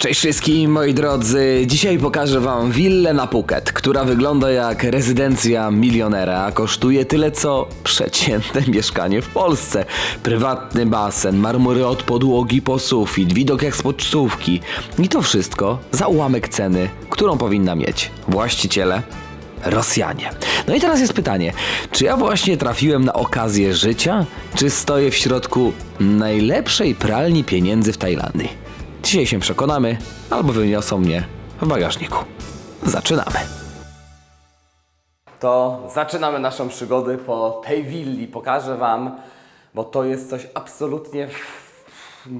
Cześć wszystkim moi drodzy, dzisiaj pokażę wam willę na Phuket, która wygląda jak rezydencja milionera, a kosztuje tyle co przeciętne mieszkanie w Polsce. Prywatny basen, marmury od podłogi po sufit, widok jak z pocztówki i to wszystko za ułamek ceny, którą powinna mieć właściciele Rosjanie. No i teraz jest pytanie, czy ja właśnie trafiłem na okazję życia, czy stoję w środku najlepszej pralni pieniędzy w Tajlandii? Dzisiaj się przekonamy, albo wyniosą mnie w bagażniku. Zaczynamy. To zaczynamy naszą przygodę po tej willi. Pokażę Wam, bo to jest coś absolutnie.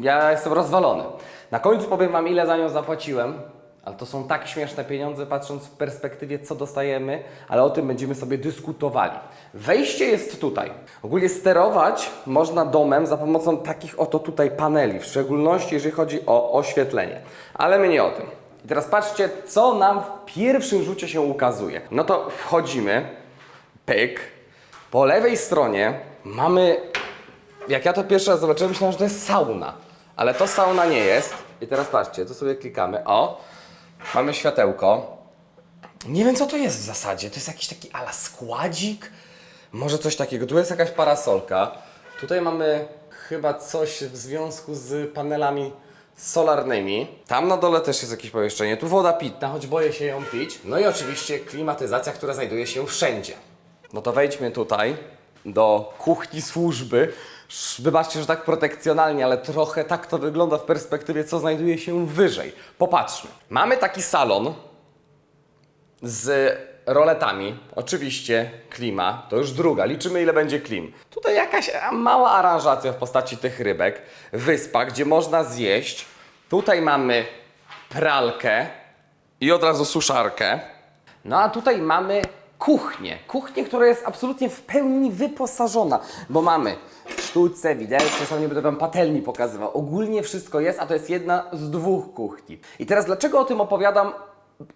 Ja jestem rozwalony. Na końcu powiem Wam, ile za nią zapłaciłem. Ale to są tak śmieszne pieniądze, patrząc w perspektywie, co dostajemy, ale o tym będziemy sobie dyskutowali. Wejście jest tutaj. Ogólnie sterować można domem za pomocą takich oto tutaj paneli, w szczególności jeżeli chodzi o oświetlenie. Ale my nie o tym. I teraz patrzcie, co nam w pierwszym rzucie się ukazuje. No to wchodzimy, pyk. Po lewej stronie mamy, jak ja to pierwszy raz zobaczyłem, myślałem, że to jest sauna. Ale to sauna nie jest. I teraz patrzcie, tu sobie klikamy. O, Mamy światełko. Nie wiem co to jest w zasadzie. To jest jakiś taki ala składzik? Może coś takiego. Tu jest jakaś parasolka. Tutaj mamy chyba coś w związku z panelami solarnymi. Tam na dole też jest jakieś pomieszczenie. Tu woda pitna, choć boję się ją pić. No i oczywiście klimatyzacja, która znajduje się wszędzie. No to wejdźmy tutaj do kuchni służby. Wybaczcie, że tak protekcjonalnie, ale trochę tak to wygląda w perspektywie, co znajduje się wyżej. Popatrzmy. Mamy taki salon z roletami. Oczywiście klima, to już druga. Liczymy ile będzie klim. Tutaj jakaś mała aranżacja w postaci tych rybek. Wyspa, gdzie można zjeść. Tutaj mamy pralkę i od razu suszarkę. No a tutaj mamy kuchnię. Kuchnię, która jest absolutnie w pełni wyposażona, bo mamy sztuce, widelce, zresztą nie będę Wam patelni pokazywał. Ogólnie wszystko jest, a to jest jedna z dwóch kuchni. I teraz dlaczego o tym opowiadam,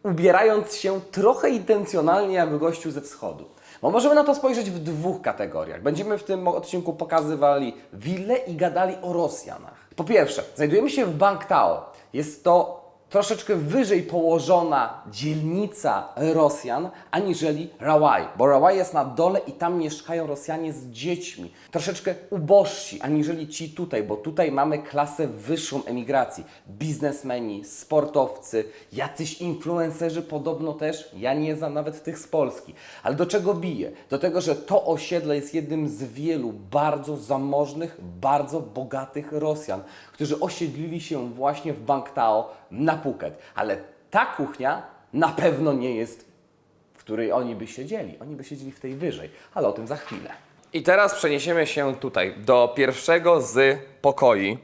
ubierając się trochę intencjonalnie jak gościu ze wschodu? Bo możemy na to spojrzeć w dwóch kategoriach. Będziemy w tym odcinku pokazywali wille i gadali o Rosjanach. Po pierwsze, znajdujemy się w Bangtao. Jest to troszeczkę wyżej położona dzielnica Rosjan aniżeli Rawaj, bo Rawaj jest na dole i tam mieszkają Rosjanie z dziećmi. Troszeczkę ubożsi aniżeli ci tutaj, bo tutaj mamy klasę wyższą emigracji. Biznesmeni, sportowcy, jacyś influencerzy podobno też, ja nie znam nawet tych z Polski. Ale do czego bije? Do tego, że to osiedle jest jednym z wielu bardzo zamożnych, bardzo bogatych Rosjan, którzy osiedlili się właśnie w Bangtao na Phuket. Ale ta kuchnia na pewno nie jest, w której oni by siedzieli. Oni by siedzieli w tej wyżej, ale o tym za chwilę. I teraz przeniesiemy się tutaj do pierwszego z pokoi,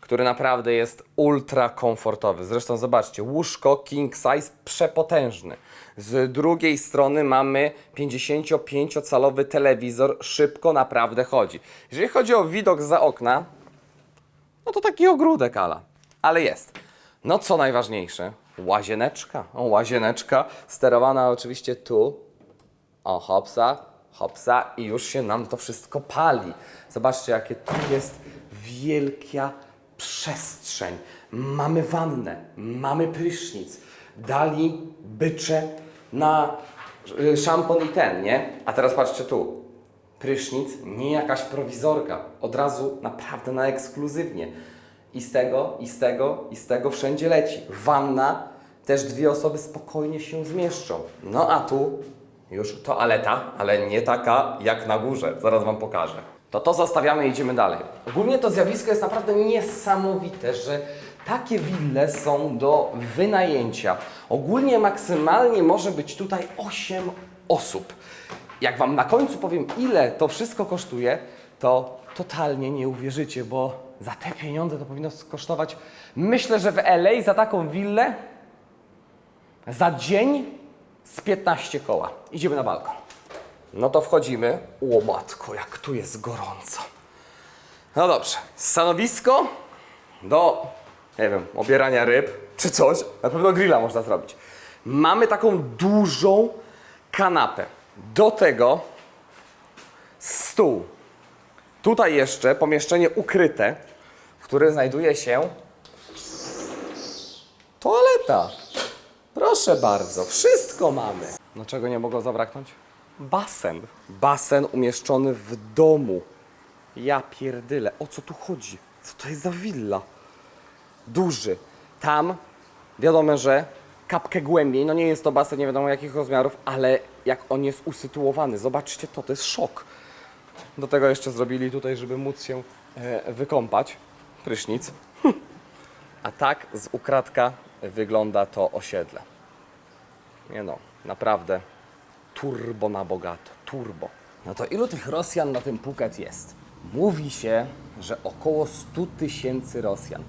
który naprawdę jest ultra komfortowy. Zresztą zobaczcie, łóżko king size przepotężny. Z drugiej strony mamy 55-calowy telewizor, szybko naprawdę chodzi. Jeżeli chodzi o widok za okna, no to taki ogródek ala, ale jest. No co najważniejsze, łazieneczka. O, łazieneczka sterowana oczywiście tu. O, hopsa, hopsa i już się nam to wszystko pali. Zobaczcie, jakie tu jest wielka przestrzeń. Mamy wannę, mamy prysznic. Dali bycze na y, szampon i ten, nie? A teraz patrzcie tu prysznic, nie jakaś prowizorka. Od razu naprawdę na ekskluzywnie. I z tego, i z tego, i z tego wszędzie leci. Wanna, też dwie osoby spokojnie się zmieszczą. No a tu już toaleta, ale nie taka jak na górze. Zaraz Wam pokażę. To to zostawiamy i idziemy dalej. Ogólnie to zjawisko jest naprawdę niesamowite, że takie wille są do wynajęcia. Ogólnie maksymalnie może być tutaj 8 osób. Jak Wam na końcu powiem, ile to wszystko kosztuje, to totalnie nie uwierzycie, bo za te pieniądze to powinno kosztować, myślę, że w LA za taką willę za dzień z 15 koła. Idziemy na balkon. No to wchodzimy. O matko, jak tu jest gorąco. No dobrze, stanowisko do, nie wiem, obierania ryb czy coś. Na pewno grilla można zrobić. Mamy taką dużą kanapę. Do tego stół. Tutaj jeszcze pomieszczenie ukryte, w którym znajduje się toaleta. Proszę bardzo, wszystko mamy. No czego nie mogło zabraknąć? Basen. Basen umieszczony w domu. Ja pierdyle, o co tu chodzi? Co to jest za willa? Duży. Tam wiadomo, że kapkę głębiej, no nie jest to basen nie wiadomo jakich rozmiarów, ale jak on jest usytuowany, zobaczcie to, to jest szok. Do tego jeszcze zrobili tutaj, żeby móc się e, wykąpać. Prysznic. A tak z ukradka wygląda to osiedle. Nie no, naprawdę turbo na bogato, turbo. No to ilu tych Rosjan na tym Phuket jest? Mówi się, że około 100 tysięcy Rosjan.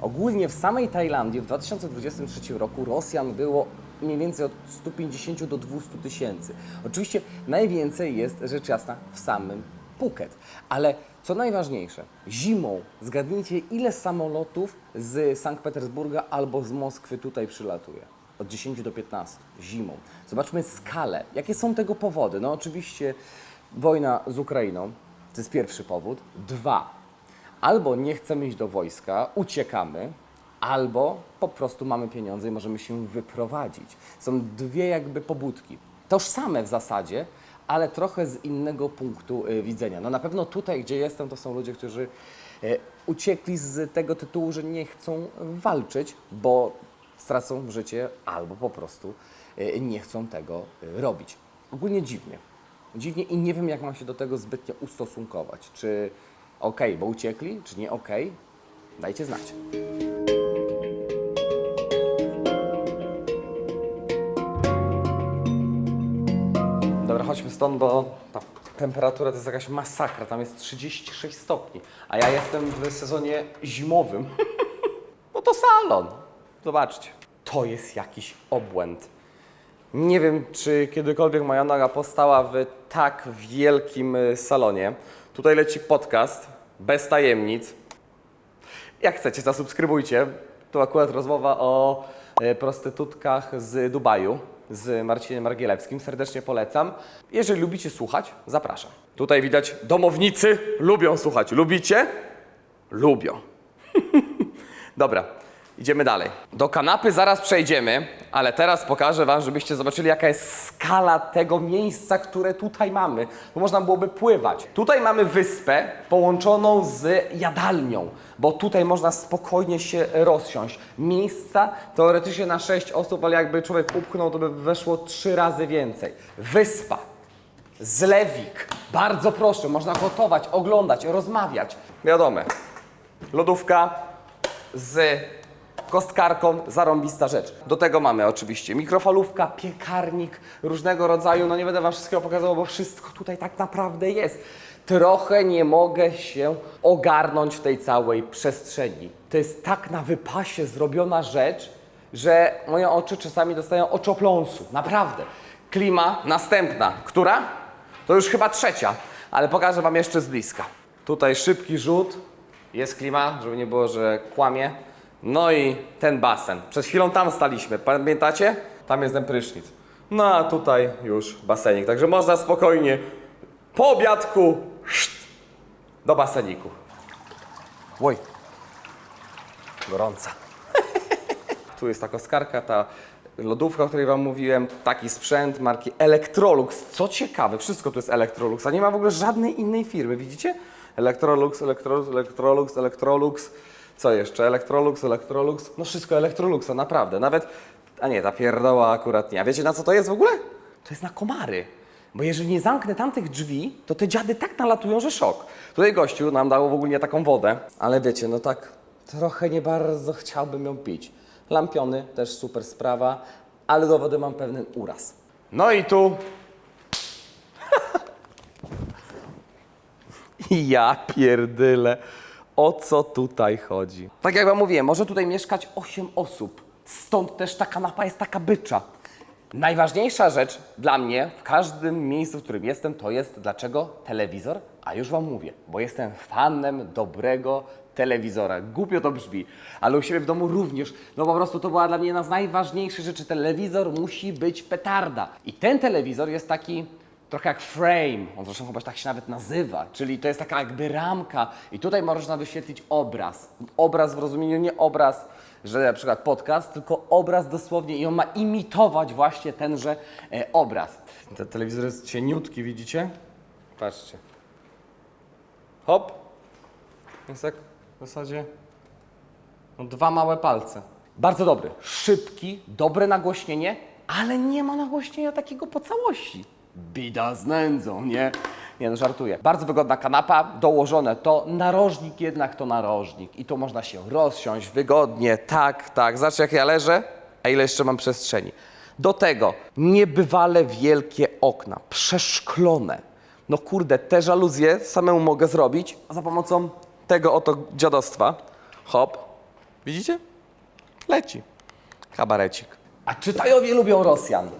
Ogólnie w samej Tajlandii w 2023 roku Rosjan było mniej więcej od 150 do 200 tysięcy. Oczywiście najwięcej jest rzecz jasna w samym Phuket. Ale co najważniejsze, zimą zgadnijcie ile samolotów z Sankt Petersburga albo z Moskwy tutaj przylatuje. Od 10 do 15 zimą. Zobaczmy skalę. Jakie są tego powody? No oczywiście wojna z Ukrainą, to jest pierwszy powód. Dwa, albo nie chcemy iść do wojska, uciekamy, albo po prostu mamy pieniądze i możemy się wyprowadzić. Są dwie jakby pobudki. Tożsame w zasadzie, ale trochę z innego punktu y, widzenia. No na pewno tutaj, gdzie jestem, to są ludzie, którzy y, uciekli z tego tytułu, że nie chcą walczyć, bo stracą życie albo po prostu y, nie chcą tego robić. Ogólnie dziwnie. Dziwnie i nie wiem, jak mam się do tego zbytnio ustosunkować. Czy ok, bo uciekli, czy nie ok? Dajcie znać. Stąd, bo ta temperatura to jest jakaś masakra. Tam jest 36 stopni, a ja jestem w sezonie zimowym. No to salon. Zobaczcie. To jest jakiś obłęd. Nie wiem, czy kiedykolwiek moja noga postała w tak wielkim y, salonie. Tutaj leci podcast, bez tajemnic. Jak chcecie, zasubskrybujcie. Tu akurat rozmowa o e, prostytutkach z Dubaju z Marcinem Margielewskim. Serdecznie polecam. Jeżeli lubicie słuchać, zapraszam. Tutaj widać domownicy lubią słuchać. Lubicie? Lubią. Dobra, idziemy dalej. Do kanapy zaraz przejdziemy, ale teraz pokażę Wam, żebyście zobaczyli, jaka jest skala tego miejsca, które tutaj mamy. Bo można byłoby pływać. Tutaj mamy wyspę połączoną z jadalnią, bo tutaj można spokojnie się rozsiąść. Miejsca teoretycznie na 6 osób, ale jakby człowiek upchnął, to by weszło 3 razy więcej. Wyspa. Zlewik. Bardzo proszę, można gotować, oglądać, rozmawiać. Wiadome. Lodówka z kostkarką, zarąbista rzecz. Do tego mamy oczywiście mikrofalówka, piekarnik różnego rodzaju. No nie będę Wam wszystkiego pokazywał, bo wszystko tutaj tak naprawdę jest. Trochę nie mogę się ogarnąć w tej całej przestrzeni. To jest tak na wypasie zrobiona rzecz, że moje oczy czasami dostają oczopląsu. Naprawdę. Klima następna. Która? To już chyba trzecia, ale pokażę Wam jeszcze z bliska. Tutaj szybki rzut. Jest klima, żeby nie było, że kłamie. No i ten basen. Przed chwilą tam staliśmy, pamiętacie? Tam jest ten prysznic. No a tutaj już basenik. Także można spokojnie po obiadku do baseniku. Oj, gorąca. Tu jest ta koskarka, ta lodówka, o której Wam mówiłem, taki sprzęt marki Electrolux. Co ciekawe, wszystko tu jest Electrolux, a nie ma w ogóle żadnej innej firmy, widzicie? Electrolux, Electrolux, Electrolux, Electrolux. Co jeszcze? Electrolux, Electrolux. No wszystko Electroluxa, naprawdę. Nawet, a nie, ta pierdoła akurat nie. A wiecie na co to jest w ogóle? To jest na komary. Bo jeżeli nie zamknę tamtych drzwi, to te dziady tak nalatują, że szok. Tutaj gościu nam dał w ogóle taką wodę, ale wiecie, no tak trochę nie bardzo chciałbym ją pić. Lampiony, też super sprawa, ale do wody mam pewien uraz. No i tu... ja pierdyle. O co tutaj chodzi? Tak jak wam mówiłem, może tutaj mieszkać 8 osób. Stąd też ta kanapa jest taka bycza. Najważniejsza rzecz dla mnie w każdym miejscu, w którym jestem, to jest dlaczego telewizor? A już Wam mówię, bo jestem fanem dobrego telewizora. Głupio to brzmi, ale u siebie w domu również. No po prostu to była dla mnie jedna z najważniejszych rzeczy. Telewizor musi być petarda. I ten telewizor jest taki trochę jak frame, on zresztą chyba tak się nawet nazywa, czyli to jest taka jakby ramka i tutaj można wyświetlić obraz. Obraz w rozumieniu nie obraz, że na przykład podcast, tylko obraz dosłownie i on ma imitować właśnie tenże e, obraz. Ten telewizor jest cieniutki, widzicie? Patrzcie. Hop. Jest tak w zasadzie no, dwa małe palce. Bardzo dobry, szybki, dobre nagłośnienie, ale nie ma nagłośnienia takiego po całości. Bida z nędzą, nie? Nie no, żartuję. Bardzo wygodna kanapa, dołożone to, narożnik jednak to narożnik i tu można się rozsiąść wygodnie, tak, tak. Zobaczcie jak ja leżę, a ile jeszcze mam przestrzeni. Do tego niebywale wielkie okna, przeszklone. No kurde, te żaluzje samemu mogę zrobić za pomocą tego oto dziadostwa. Hop, widzicie? Leci. Kabarecik. A czy Tajowie lubią Rosjan?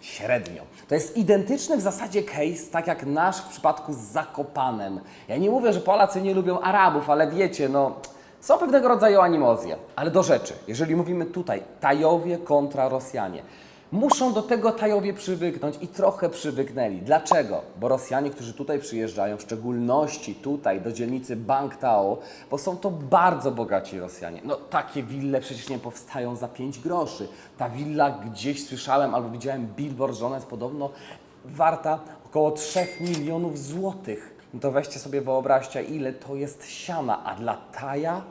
Średnio. To jest identyczny w zasadzie case, tak jak nasz w przypadku z Zakopanem. Ja nie mówię, że Polacy nie lubią Arabów, ale wiecie, no, są pewnego rodzaju animozje. Ale do rzeczy, jeżeli mówimy tutaj Tajowie kontra Rosjanie, muszą do tego Tajowie przywyknąć i trochę przywyknęli. Dlaczego? Bo Rosjanie, którzy tutaj przyjeżdżają, w szczególności tutaj do dzielnicy Bangtao, bo są to bardzo bogaci Rosjanie. No takie wille przecież nie powstają za 5 groszy. Ta willa gdzieś słyszałem albo widziałem billboard, że ona jest podobno warta około 3 milionów złotych. No to weźcie sobie wyobraźcie, ile to jest siana, a dla Taja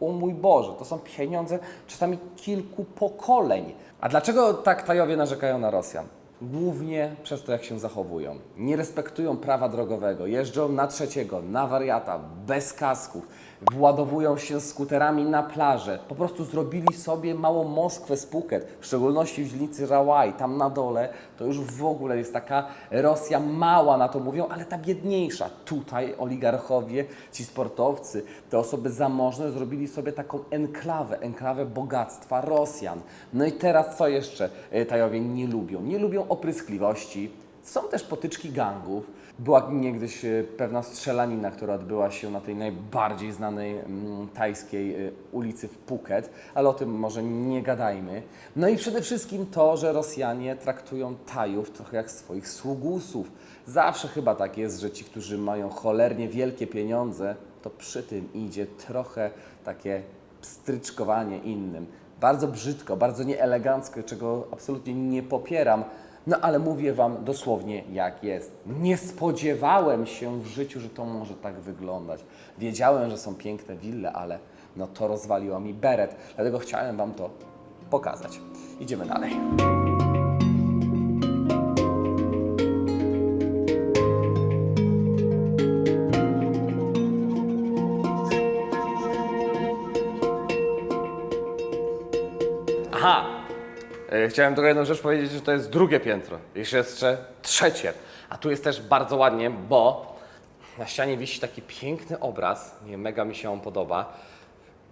o mój Boże, to są pieniądze czasami kilku pokoleń. A dlaczego tak Tajowie narzekają na Rosjan? Głównie przez to, jak się zachowują. Nie respektują prawa drogowego, jeżdżą na trzeciego, na wariata, bez kasków, władowują się skuterami na plażę. Po prostu zrobili sobie małą Moskwę z Phuket, w szczególności w dzielnicy Rawai, tam na dole. To już w ogóle jest taka Rosja mała, na to mówią, ale ta biedniejsza. Tutaj oligarchowie, ci sportowcy, te osoby zamożne zrobili sobie taką enklawę, enklawę bogactwa Rosjan. No i teraz co jeszcze e, Tajowie nie lubią? Nie lubią opryskliwości, są też potyczki gangów. Była niegdyś e, pewna strzelanina, która odbyła się na tej najbardziej znanej mm, tajskiej e, ulicy w Phuket, ale o tym może nie gadajmy. No i przede wszystkim to, że Rosjanie traktują Tajów trochę jak swoich sługusów. Zawsze chyba tak jest, że ci, którzy mają cholernie wielkie pieniądze, to przy tym idzie trochę takie pstryczkowanie innym. Bardzo brzydko, bardzo nieelegancko, czego absolutnie nie popieram. No ale mówię Wam dosłownie jak jest. Nie spodziewałem się w życiu, że to może tak wyglądać. Wiedziałem, że są piękne wille, ale no to rozwaliło mi beret. Dlatego chciałem Wam to pokazać. Idziemy dalej. Chciałem tylko jedną rzecz powiedzieć, że to jest drugie piętro. Jeszcze jeszcze trzecie. A tu jest też bardzo ładnie, bo na ścianie wisi taki piękny obraz. Nie, mega mi się on podoba.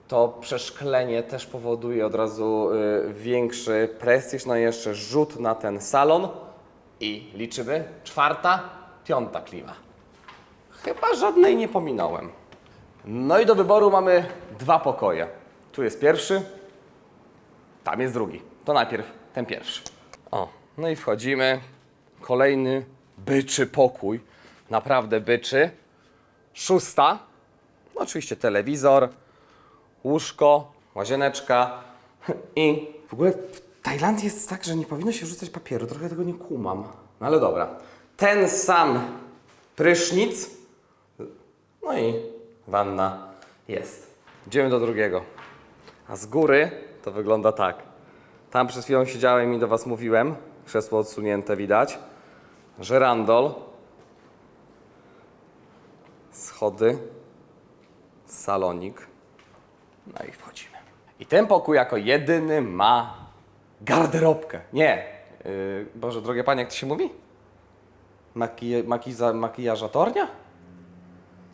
To przeszklenie też powoduje od razu y, większy prestiż, no i jeszcze rzut na ten salon. I liczymy. Czwarta, piąta klima. Chyba żadnej nie pominąłem. No i do wyboru mamy dwa pokoje. Tu jest pierwszy, tam jest drugi. To najpierw ten pierwszy. O, no i wchodzimy. Kolejny byczy pokój. Naprawdę byczy. Szósta. No oczywiście telewizor, łóżko, łazieneczka i w ogóle w Tajlandii jest tak, że nie powinno się rzucać papieru. Trochę tego nie kumam. No ale dobra. Ten sam prysznic. No i wanna jest. Idziemy do drugiego. A z góry to wygląda tak. Tam przed chwilą siedziałem i do Was mówiłem. Krzesło odsunięte widać. Żerandol. Schody. Salonik. No i wchodzimy. I ten pokój jako jedyny ma garderobkę. Nie. Yy, Boże, drogie panie, jak to się mówi? Maki, makiza, makijażatornia?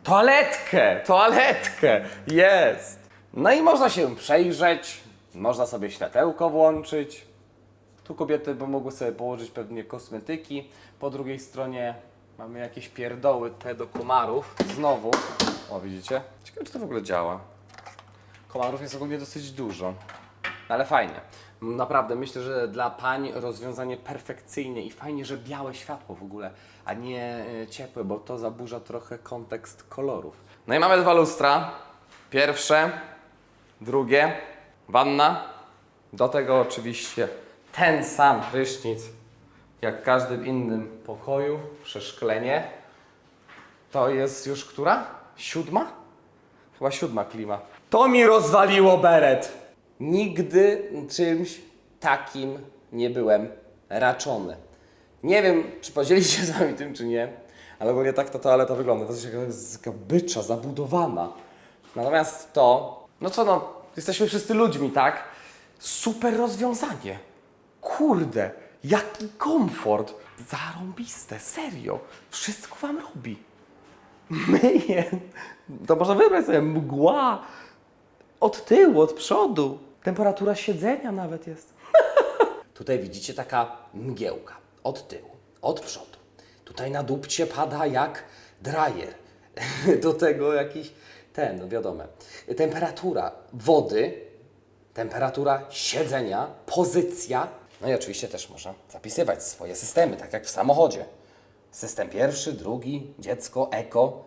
Toaletkę! Toaletkę! Jest! No i można się przejrzeć, można sobie światełko włączyć. Tu kobiety by mogły sobie położyć pewnie kosmetyki. Po drugiej stronie mamy jakieś pierdoły te do komarów. Znowu. O, widzicie? Ciekawe, czy to w ogóle działa. Komarów jest ogólnie dosyć dużo. Ale fajnie. Naprawdę myślę, że dla pań rozwiązanie perfekcyjne i fajnie, że białe światło w ogóle, a nie e, ciepłe, bo to zaburza trochę kontekst kolorów. No i mamy dwa lustra. Pierwsze, drugie. Wanna. Do tego oczywiście ten sam prysznic, jak w każdym innym pokoju, przeszklenie. To jest już która? Siódma? Chyba siódma klima. To mi rozwaliło beret. Nigdy czymś takim nie byłem raczony. Nie wiem, czy podzielić się z wami tym, czy nie, ale ogólnie tak ta toaleta wygląda. To jest jakaś bycza, zabudowana. Natomiast to, no co no, jesteśmy wszyscy ludźmi, tak? Super rozwiązanie. Kurde, jaki komfort. Zarąbiste, serio. Wszystko wam robi. Myje. To można wybrać sobie mgła. Od tyłu, od przodu. Temperatura siedzenia nawet jest. Tutaj widzicie taka mgiełka. Od tyłu, od przodu. Tutaj na dupcie pada jak drajer. Do tego jakiś ten, no wiadomo. Temperatura wody, temperatura siedzenia, pozycja. No i oczywiście też można zapisywać swoje systemy, tak jak w samochodzie. System pierwszy, drugi, dziecko, eko,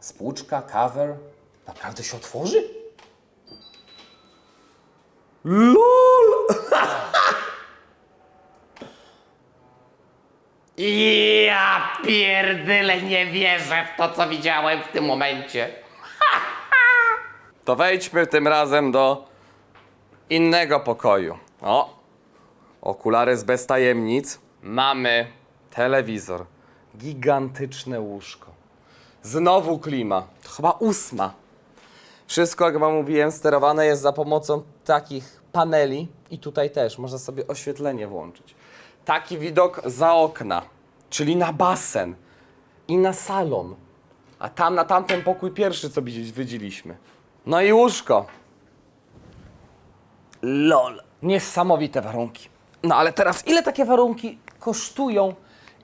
spłuczka, cover. Naprawdę się otworzy? LOL! Ja pierdyle nie wierzę w to, co widziałem w tym momencie. To wejdźmy tym razem do innego pokoju. O, okulary z bez tajemnic. Mamy telewizor, gigantyczne łóżko. Znowu klima, to chyba ósma. Wszystko, jak wam mówiłem, sterowane jest za pomocą takich paneli i tutaj też można sobie oświetlenie włączyć. Taki widok za okna, czyli na basen i na salon. A tam na tamten pokój pierwszy, co widzieliśmy. No i łóżko. LOL. Niesamowite warunki. No ale teraz, ile takie warunki kosztują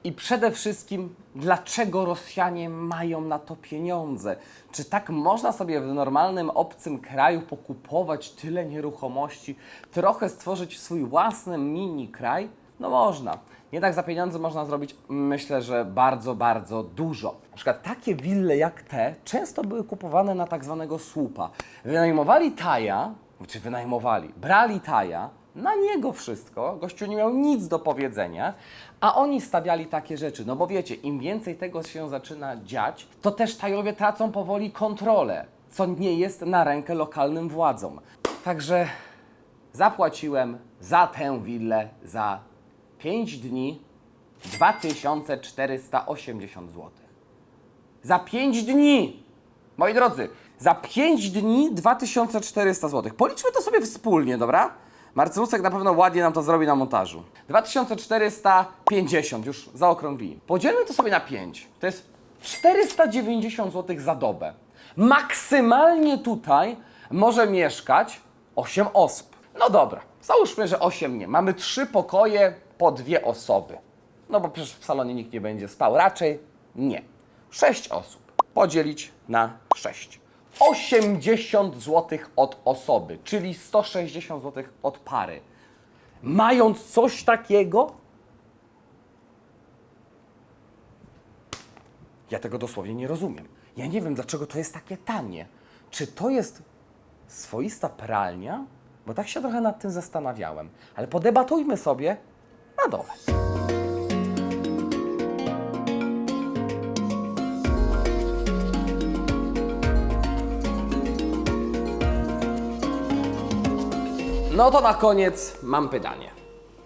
i przede wszystkim, dlaczego Rosjanie mają na to pieniądze? Czy tak można sobie w normalnym, obcym kraju pokupować tyle nieruchomości, trochę stworzyć swój własny mini kraj? No można. Tak za pieniądze można zrobić, myślę, że bardzo, bardzo dużo. Na przykład takie wille jak te często były kupowane na tak zwanego słupa. Wynajmowali taja, czy wynajmowali, brali taja, na niego wszystko, gościu nie miał nic do powiedzenia, a oni stawiali takie rzeczy. No bo wiecie, im więcej tego się zaczyna dziać, to też tajowie tracą powoli kontrolę, co nie jest na rękę lokalnym władzom. Także zapłaciłem za tę willę za 5 dni 2480 zł. Za 5 dni! Moi drodzy, za 5 dni 2400 zł. Policzmy to sobie wspólnie, dobra? Marcynusek na pewno ładnie nam to zrobi na montażu. 2450, już zaokrąglimy. Podzielmy to sobie na 5. To jest 490 zł za dobę. Maksymalnie tutaj może mieszkać 8 osób. No dobra, załóżmy, że 8 nie. Mamy 3 pokoje po dwie osoby. No bo przecież w salonie nikt nie będzie spał. Raczej nie. 6 osób podzielić na 6. 80 zł od osoby, czyli 160 zł od pary. Mając coś takiego, ja tego dosłownie nie rozumiem. Ja nie wiem, dlaczego to jest takie tanie. Czy to jest swoista pralnia? Bo tak się trochę nad tym zastanawiałem. Ale podebatujmy sobie na dole. No to na koniec mam pytanie.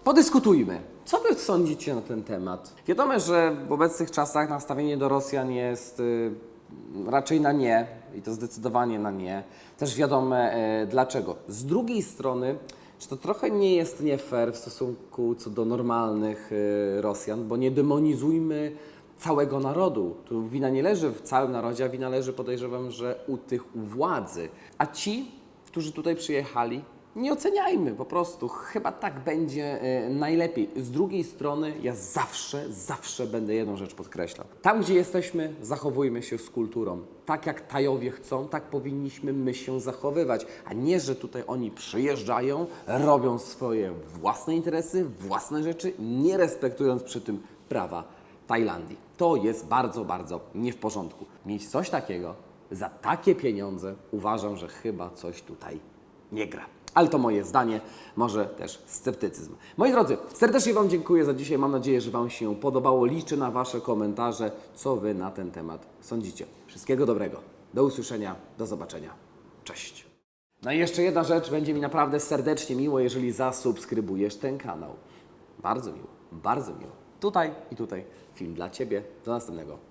Podyskutujmy. Co wy sądzicie na ten temat? Wiadomo, że w obecnych czasach nastawienie do Rosjan jest y, raczej na nie i to zdecydowanie na nie. Też wiadomo y, dlaczego. Z drugiej strony, czy to trochę nie jest nie fair w stosunku co do normalnych y, Rosjan, bo nie demonizujmy całego narodu. Tu wina nie leży w całym narodzie, a wina leży podejrzewam, że u tych u władzy. A ci, którzy tutaj przyjechali, nie oceniajmy po prostu. Chyba tak będzie e, najlepiej. Z drugiej strony, ja zawsze, zawsze będę jedną rzecz podkreślał. Tam, gdzie jesteśmy, zachowujmy się z kulturą. Tak jak Tajowie chcą, tak powinniśmy my się zachowywać. A nie, że tutaj oni przyjeżdżają, robią swoje własne interesy, własne rzeczy, nie respektując przy tym prawa Tajlandii. To jest bardzo, bardzo nie w porządku. Mieć coś takiego za takie pieniądze, uważam, że chyba coś tutaj nie gra. Ale to moje zdanie, może też sceptycyzm. Moi drodzy, serdecznie Wam dziękuję za dzisiaj. Mam nadzieję, że Wam się podobało. Liczę na Wasze komentarze, co Wy na ten temat sądzicie. Wszystkiego dobrego. Do usłyszenia, do zobaczenia. Cześć. No i jeszcze jedna rzecz, będzie mi naprawdę serdecznie miło, jeżeli zasubskrybujesz ten kanał. Bardzo miło, bardzo miło. Tutaj i tutaj film dla Ciebie. Do następnego.